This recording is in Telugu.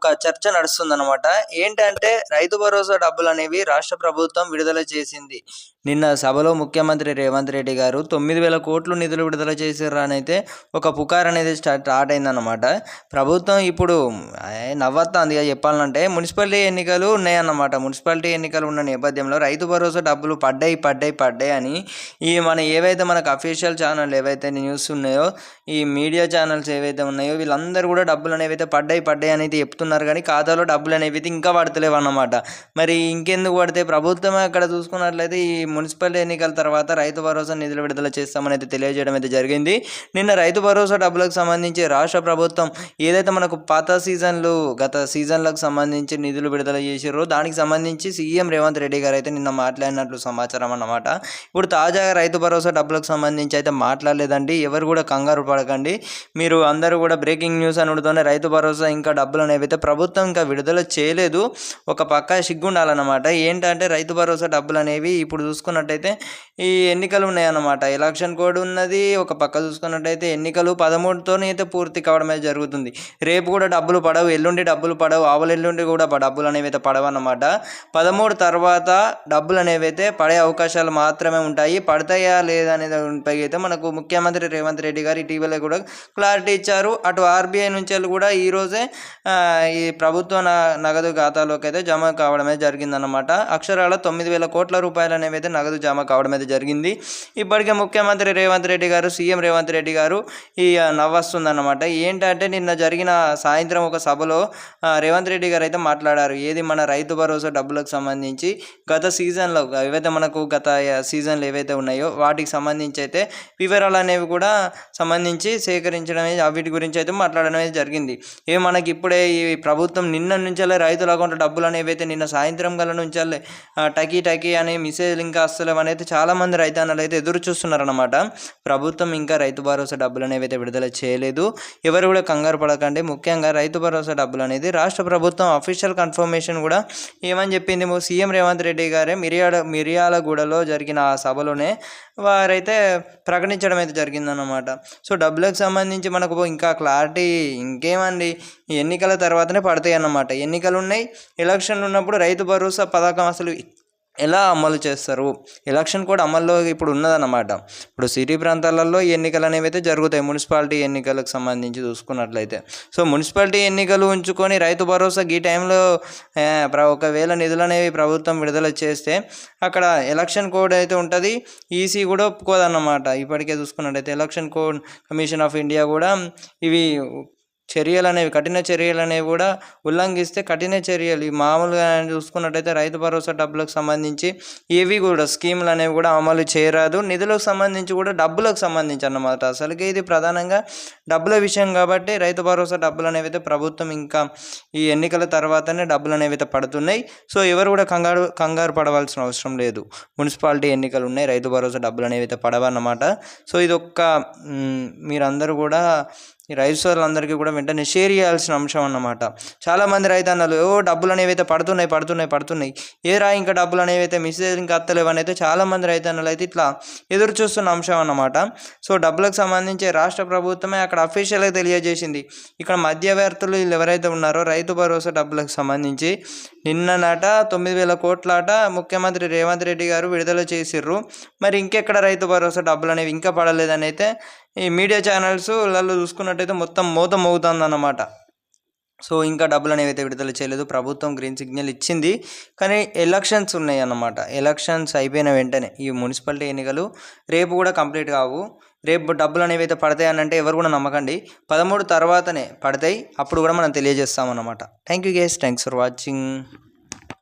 ఒక చర్చ నడుస్తుందన్నమాట. ఏంటంటే రైతు భరోసా డబ్బులు అనేవి రాష్ట్ర ప్రభుత్వం విడుదల చేసింది. నిన్న సభలో ముఖ్యమంత్రి రేవంత్ రెడ్డి గారు తొమ్మిది వేల కోట్లు నిధులు విడుదల చేసిర్రు అని అయితే ఒక పుకార్ అనేది స్టార్ట్ స్టార్ట్ అయిందన్నమాట. ప్రభుత్వం ఇప్పుడు నవ్వత్తాంది ఇక చెప్పాలంటే మున్సిపాలిటీ ఎన్నికలు ఉన్నాయన్నమాట. మున్సిపాలిటీ ఎన్నికలు ఉన్న నేపథ్యంలో రైతు భరోసా డబ్బులు పడ్డాయి పడ్డాయి పడ్డాయి అని ఈ మన ఏవైతే మనకు అఫీషియల్ ఛానల్ ఏవైతే న్యూస్ ఉన్నాయో ఈ మీడియా ఛానల్స్ ఏవైతే ఉన్నాయో వీళ్ళందరూ కూడా డబ్బులు అనేవి అయితే పడ్డాయి పడ్డాయి అనేది చెప్తున్నారు. కానీ ఖాతాలో డబ్బులు అనేవి అయితే ఇంకా పడతలేవు అన్నమాట మరి ఇంకెందుకు పడితే ప్రభుత్వం అక్కడ చూసుకున్నట్లయితే ఈ మున్సిపల్ ఎన్నికల తర్వాత రైతు భరోసా నిధులు విడుదల చేస్తామని అయితే తెలియజేయడం అయితే జరిగింది. నిన్న రైతు భరోసా డబ్బులకు సంబంధించి రాష్ట్ర ప్రభుత్వం ఏదైతే మనకు పాత సీజన్లు గత సీజన్లకు సంబంధించి నిధులు విడుదల చేసారో దానికి సంబంధించి సీఎం రేవంత్ రెడ్డి గారు అయితే నిన్న మాట్లాడినట్లు సమాచారం అన్నమాట. ఇప్పుడు తాజాగా రైతు భరోసా డబ్బులకు సంబంధించి అయితే మాట్లాడలేదండి. ఎవరు కూడా కంగారు పడకండి. మీరు అందరూ కూడా బ్రేకింగ్ న్యూస్ అనుడుతోనే రైతు భరోసా ఇంకా డబ్బులు అనేవి అయితే ప్రభుత్వం ఇంకా విడుదల చేయలేదు. ఒక పక్క సిగ్గుండాలన్నమాట. ఏంటంటే రైతు భరోసా డబ్బులు అనేవి ఇప్పుడు చూసుకున్నట్టయితే ఈ ఎన్నికలు ఉన్నాయన్నమాట. ఎలక్షన్ కోడ్ ఉన్నది ఒక పక్క చూసుకున్నట్టయితే ఎన్నికలు పదమూడుతోనే అయితే పూర్తి కావడం అయితే జరుగుతుంది. రేపు కూడా డబ్బులు పడవు ఎల్లుండి డబ్బులు పడవు ఆవుల ఎల్లుండి కూడా డబ్బులు అనేవి అయితే పడవన్నమాట. పదమూడు తర్వాత డబ్బులు అనేవి అయితే పడే అవకాశాలు మాత్రమే ఉంటాయి. పడతాయా లేదా అనేది పై అయితే మనకు ముఖ్యమంత్రి రేవంత్ రెడ్డి గారు ఇటీవల కూడా క్లారిటీ ఇచ్చారు. అటు ఆర్బీఐ నుంచి వెళ్ళి కూడా ఈరోజే ఈ ప్రభుత్వ నగదు ఖాతాలోకి అయితే జమ కావడం అయితే జరిగిందన్నమాట. అక్షరాల తొమ్మిది వేల కోట్ల రూపాయలు అనేవి అయితే నగదు జమ కావడం అయితే జరిగింది. ఇప్పటికే ముఖ్యమంత్రి రేవంత్ రెడ్డి గారు సీఎం రేవంత్ రెడ్డి గారు ఈ నవ్వస్తుందన్నమాట నవ్వొస్తుందన్నమాట. ఏంటంటే నిన్న జరిగిన సాయంత్రం ఒక సభలో రేవంత్ రెడ్డి గారు అయితే మాట్లాడారు. ఏది మన రైతు భరోసా డబ్బులకు సంబంధించి గత సీజన్లో ఏవైతే మనకు గత సీజన్లు ఏవైతే ఉన్నాయో వాటికి సంబంధించి అయితే వివరాలు అనేవి కూడా సంబంధించి సేకరించడం వీటి గురించి అయితే మాట్లాడడం అయితే జరిగింది. ఏ మనకి ఇప్పుడే ఈ ప్రభుత్వం నిన్న నుంచలే రైతుల అకౌంట్ డబ్బులు అనేవి అయితే నిన్న సాయంత్రం గల నుంచెల్లే టకీ టకీ అనే మెసేజ్ ఇంకా అస్సలు అనేది చాలామంది రైతన్నలు అయితే ఎదురు చూస్తున్నారనమాట ప్రభుత్వం ఇంకా రైతు భరోసా డబ్బులు అనేవి అయితే విడుదల చేయలేదు. ఎవరు కూడా కంగారు పడకండి. ముఖ్యంగా రైతు భరోసా డబ్బులు అనేది రాష్ట్ర ప్రభుత్వం అఫీషియల్ కన్ఫర్మేషన్ కూడా ఏమని చెప్పింది సీఎం రేవంత్ రెడ్డి గారే మిరియాల మిరియాలగూడలో జరిగిన ఆ సభలోనే వారైతే ప్రకటించడం అయితే జరిగిందన్నమాట. సో డబ్బులకు సంబంధించి మనకు ఇంకా క్లారిటీ ఇంకేమండి? ఎన్నికల తర్వాత తర్వాతనే పడతాయి అన్నమాట. ఎన్నికలు ఉన్నాయి ఎలక్షన్లు ఉన్నప్పుడు రైతు భరోసా పథకం అసలు ఎలా అమలు చేస్తారు? ఎలక్షన్ కూడా అమల్లో ఇప్పుడు ఉన్నదన్నమాట. ఇప్పుడు సిటీ ప్రాంతాలలో ఎన్నికలు అనేవి అయితే జరుగుతాయి. మున్సిపాలిటీ ఎన్నికలకు సంబంధించి చూసుకున్నట్లయితే. సో మున్సిపాలిటీ ఎన్నికలు ఉంచుకొని రైతు భరోసా ఈ టైంలో ప్ర- ఒకవేళ నిధులు అనేవి ప్రభుత్వం విడుదల చేస్తే అక్కడ ఎలక్షన్ కోడ్ అయితే ఉంటుంది. ఈసీ కూడా ఒప్పుకోదన్నమాట. ఇప్పటికే చూసుకున్నట్టయితే election code commission of India కూడా ఇవి చర్యలు అనేవి కఠిన చర్యలు అనేవి కూడా ఉల్లంఘిస్తే కఠిన చర్యలు. మామూలుగా చూసుకున్నట్టయితే రైతు భరోసా డబ్బులకు సంబంధించి ఏవి కూడా స్కీములు అనేవి కూడా అమలు చేయరాదు. నిధులకు సంబంధించి కూడా డబ్బులకు సంబంధించి అన్నమాట. అసలుకి ఇది ప్రధానంగా డబ్బుల విషయం కాబట్టి రైతు భరోసా డబ్బులు అనేవి అయితే ప్రభుత్వం ఇంకా ఈ ఎన్నికల తర్వాతనే డబ్బులు అనేవి అయితే పడుతున్నాయి. సో ఎవరు కూడా కంగారు కంగారు పడవలసిన అవసరం లేదు. మున్సిపాలిటీ ఎన్నికలు ఉన్నాయి రైతు భరోసా డబ్బులు అనేవి అయితే పడవన్నమాట. సో ఇది ఒక్క మీరందరూ కూడా ఈ రైతు సోదరులందరికీ కూడా వెంటనే షేర్ చేయాల్సిన అంశం అన్నమాట. చాలామంది రైతన్నలు ఓ డబ్బులు అనేవి అయితే పడుతున్నాయి పడుతున్నాయి పడుతున్నాయి. ఏ రా ఇంకా డబ్బులు అనేవి అయితే మిస్ ఇంకా అత్తలేవు అని అయితే చాలామంది రైతన్నలు అయితే ఇట్లా ఎదురు చూస్తున్న అంశం అన్నమాట. సో డబ్బులకు సంబంధించి రాష్ట్ర ప్రభుత్వమే అక్కడ అఫీషియల్గా తెలియజేసింది. ఇక్కడ మధ్యవర్తులు వీళ్ళు ఎవరైతే ఉన్నారో రైతు భరోసా డబ్బులకు సంబంధించి నిన్న నాట తొమ్మిది వేల కోట్లాట ముఖ్యమంత్రి రేవంత్ రెడ్డి గారు విడుదల చేసిర్రు. మరి ఇంకెక్కడ రైతు భరోసా డబ్బులు అనేవి ఇంకా పడలేదని అయితే ఈ మీడియా ఛానల్స్ వాళ్ళు చూసుకున్నట్టయితే మొత్తం మోత మోగుతుందన్నమాట. సో ఇంకా డబ్బులు అనేవి అయితే విడుదల చేయలేదు. ప్రభుత్వం గ్రీన్ సిగ్నల్ ఇచ్చింది. కానీ ఎలక్షన్స్ ఉన్నాయి అన్నమాట ఎలక్షన్స్ అయిపోయిన వెంటనే ఈ మున్సిపాలిటీ ఎన్నికలు రేపు కూడా కంప్లీట్ కావు. రేపు డబ్బులు అనేవి అయితే పడతాయి అని అంటే ఎవరు కూడా నమ్మకండి. పదమూడు తర్వాతనే పడతాయి. అప్పుడు కూడా మనం తెలియజేస్తామన్నమాట. Thank you guys thanks for watching